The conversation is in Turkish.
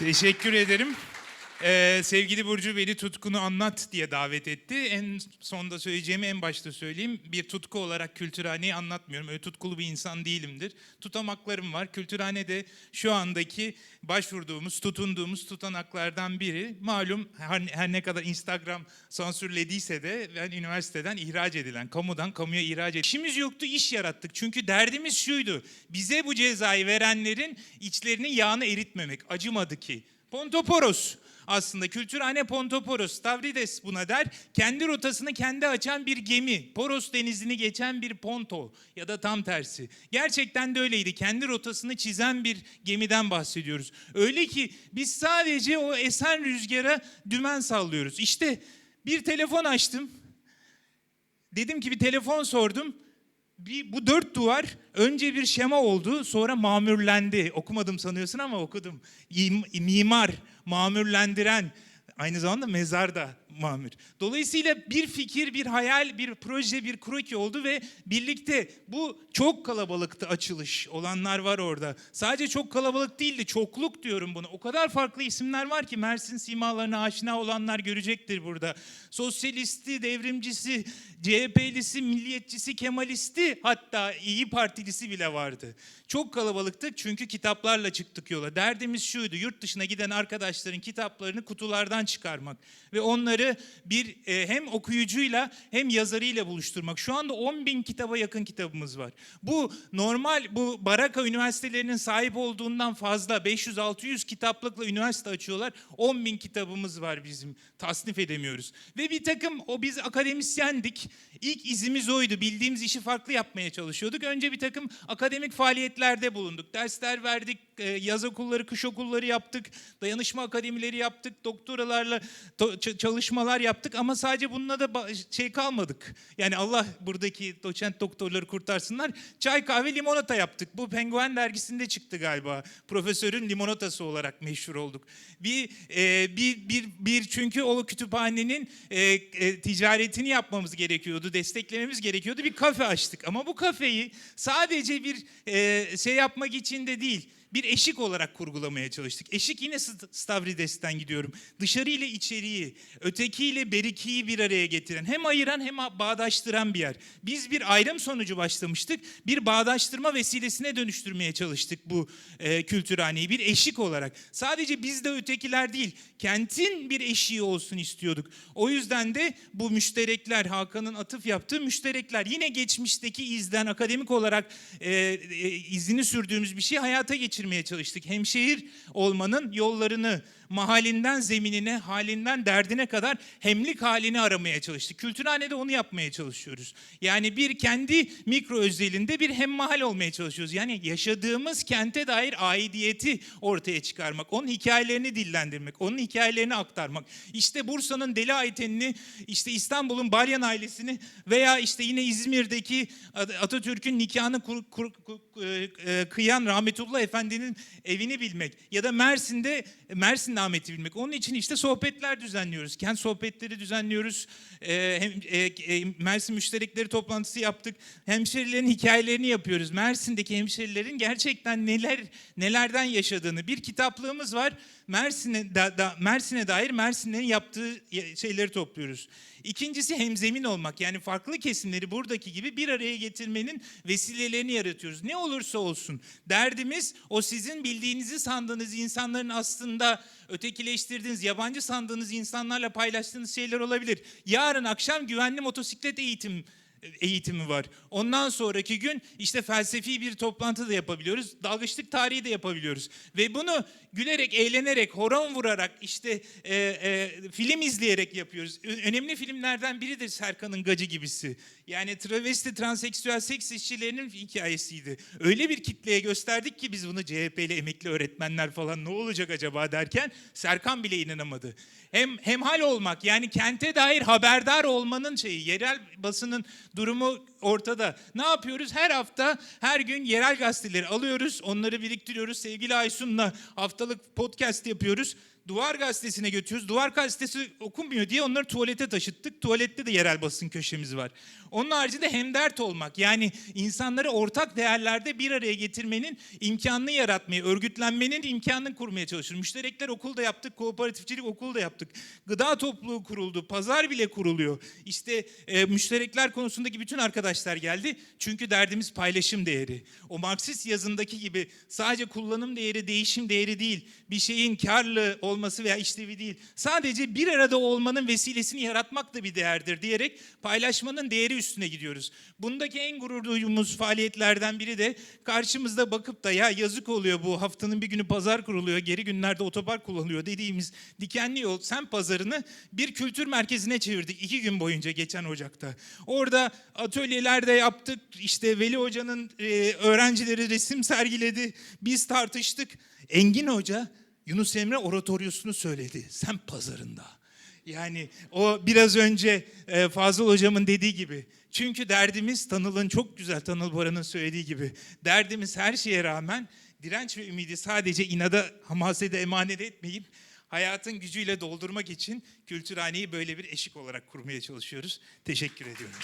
Teşekkür ederim. Ee, sevgili Burcu beni tutkunu anlat diye davet etti. En sonda söyleyeceğimi en başta söyleyeyim. Bir tutku olarak kültürhaneyi anlatmıyorum. Öyle tutkulu bir insan değilimdir. Tutamaklarım var. Kültürhane de şu andaki başvurduğumuz, tutunduğumuz tutanaklardan biri. Malum her, her ne kadar Instagram sansürlediyse de ben üniversiteden ihraç edilen, kamudan kamuya ihraç edilen. İşimiz yoktu, iş yarattık. Çünkü derdimiz şuydu. Bize bu cezayı verenlerin içlerinin yağını eritmemek. Acımadı ki. Pontoporos aslında kültürhane Pontoporos, Stavrides buna der. Kendi rotasını kendi açan bir gemi. Poros denizini geçen bir ponto ya da tam tersi. Gerçekten de öyleydi. Kendi rotasını çizen bir gemiden bahsediyoruz. Öyle ki biz sadece o esen rüzgara dümen sallıyoruz. İşte bir telefon açtım. Dedim ki bir telefon sordum. Bir, bu dört duvar önce bir şema oldu sonra mamürlendi. Okumadım sanıyorsun ama okudum. İm- Mimar, mamürlendiren, aynı zamanda mezarda mamür. Dolayısıyla bir fikir, bir hayal, bir proje, bir kroki oldu ve birlikte bu çok kalabalıktı açılış. Olanlar var orada. Sadece çok kalabalık değildi, çokluk diyorum bunu. O kadar farklı isimler var ki Mersin simalarına aşina olanlar görecektir burada. Sosyalisti, devrimcisi, CHP'lisi, milliyetçisi, Kemalisti hatta İyi Partilisi bile vardı. Çok kalabalıktık çünkü kitaplarla çıktık yola. Derdimiz şuydu, yurt dışına giden arkadaşların kitaplarını kutulardan çıkarmak ve onları bir e, hem okuyucuyla hem yazarıyla buluşturmak. Şu anda 10 bin kitaba yakın kitabımız var. Bu normal, bu Baraka üniversitelerinin sahip olduğundan fazla 500-600 kitaplıkla üniversite açıyorlar. 10 bin kitabımız var bizim. Tasnif edemiyoruz. Ve bir takım o biz akademisyendik. İlk izimiz oydu. Bildiğimiz işi farklı yapmaya çalışıyorduk. Önce bir takım akademik faaliyetlerde bulunduk. Dersler verdik, e, yaz okulları, kış okulları yaptık. Dayanışma akademileri yaptık. Doktoralarla ç- çalışmalar yaptık ama sadece bununla da şey kalmadık. Yani Allah buradaki doçent doktorları kurtarsınlar. Çay, kahve, limonata yaptık. Bu Penguen dergisinde çıktı galiba. Profesörün limonatası olarak meşhur olduk. Bir e, bir bir bir çünkü o kütüphanenin e, e, ticaretini yapmamız gerekiyordu, desteklememiz gerekiyordu. Bir kafe açtık ama bu kafeyi sadece bir e, şey yapmak için de değil bir eşik olarak kurgulamaya çalıştık. Eşik yine St- Stavrides'ten gidiyorum. Dışarı ile içeriği, öteki ile berikiyi bir araya getiren, hem ayıran hem bağdaştıran bir yer. Biz bir ayrım sonucu başlamıştık. Bir bağdaştırma vesilesine dönüştürmeye çalıştık bu e, kültürhaneyi. Bir eşik olarak. Sadece biz de ötekiler değil, kentin bir eşiği olsun istiyorduk. O yüzden de bu müşterekler, Hakan'ın atıf yaptığı müşterekler yine geçmişteki izden akademik olarak e, e, izini sürdüğümüz bir şey hayata geçirmeye çalıştık. Hemşehir olmanın yollarını mahallinden zeminine, halinden derdine kadar hemlik halini aramaya çalıştık. Kültürhanede onu yapmaya çalışıyoruz. Yani bir kendi mikro özelinde bir hemmahal olmaya çalışıyoruz. Yani yaşadığımız kente dair aidiyeti ortaya çıkarmak, onun hikayelerini dillendirmek, onun hikayelerini aktarmak. İşte Bursa'nın Deli Ayten'ini, işte İstanbul'un Balyan ailesini veya işte yine İzmir'deki Atatürk'ün nikahını e, e, kıyan Rahmetullah Efendi'nin evini bilmek ya da Mersin'de Mersin Ahmet'i bilmek. Onun için işte sohbetler düzenliyoruz. Kent sohbetleri düzenliyoruz. E, hem, e, e, Mersin müşterekleri toplantısı yaptık. Hemşerilerin hikayelerini yapıyoruz. Mersin'deki hemşerilerin gerçekten neler nelerden yaşadığını bir kitaplığımız var. Mersin'e da, da- Mersin'e dair Mersinlerin yaptığı şeyleri topluyoruz. İkincisi hemzemin olmak. Yani farklı kesimleri buradaki gibi bir araya getirmenin vesilelerini yaratıyoruz. Ne olursa olsun derdimiz o sizin bildiğinizi sandığınız insanların aslında ötekileştirdiğiniz, yabancı sandığınız insanlarla paylaştığınız şeyler olabilir. Yarın akşam güvenli motosiklet eğitim eğitimi var. Ondan sonraki gün işte felsefi bir toplantı da yapabiliyoruz. Dalgıçlık tarihi de yapabiliyoruz. Ve bunu gülerek, eğlenerek, horon vurarak, işte e, e, film izleyerek yapıyoruz. Önemli filmlerden biridir Serkan'ın Gacı gibisi. Yani travesti, transseksüel seks işçilerinin hikayesiydi. Öyle bir kitleye gösterdik ki biz bunu CHP'li emekli öğretmenler falan ne olacak acaba derken Serkan bile inanamadı. Hem hemhal olmak yani kente dair haberdar olmanın şeyi, yerel basının Durumu ortada. Ne yapıyoruz? Her hafta, her gün yerel gazeteleri alıyoruz. Onları biriktiriyoruz. Sevgili Aysun'la haftalık podcast yapıyoruz. Duvar gazetesine götürüyoruz. Duvar gazetesi okunmuyor diye onları tuvalete taşıttık. Tuvalette de yerel basın köşemiz var. Onun haricinde hemdert olmak. Yani insanları ortak değerlerde bir araya getirmenin imkanını yaratmayı, örgütlenmenin imkanını kurmaya çalışıyoruz. Müşterekler okulda yaptık, kooperatifçilik okulda yaptık. Gıda topluluğu kuruldu, pazar bile kuruluyor. İşte e, müşterekler konusundaki bütün arkadaşlar geldi. Çünkü derdimiz paylaşım değeri. O Marksist yazındaki gibi sadece kullanım değeri, değişim değeri değil. Bir şeyin karlı olması veya işlevi değil. Sadece bir arada olmanın vesilesini yaratmak da bir değerdir diyerek paylaşmanın değeri üstüne gidiyoruz. Bundaki en gurur duyduğumuz faaliyetlerden biri de karşımızda bakıp da ya yazık oluyor bu haftanın bir günü pazar kuruluyor, geri günlerde otopark kullanılıyor dediğimiz dikenli yol sen pazarını bir kültür merkezine çevirdik iki gün boyunca geçen Ocak'ta. Orada atölyelerde yaptık. İşte Veli Hoca'nın e, öğrencileri resim sergiledi. Biz tartıştık. Engin Hoca Yunus Emre oratoryosunu söyledi. Sen pazarında. Yani o biraz önce e, Fazıl Hocam'ın dediği gibi. Çünkü derdimiz Tanıl'ın çok güzel Tanıl Boran'ın söylediği gibi. Derdimiz her şeye rağmen direnç ve ümidi sadece inada hamasede emanet etmeyip hayatın gücüyle doldurmak için kültürhaneyi böyle bir eşik olarak kurmaya çalışıyoruz. Teşekkür ediyorum.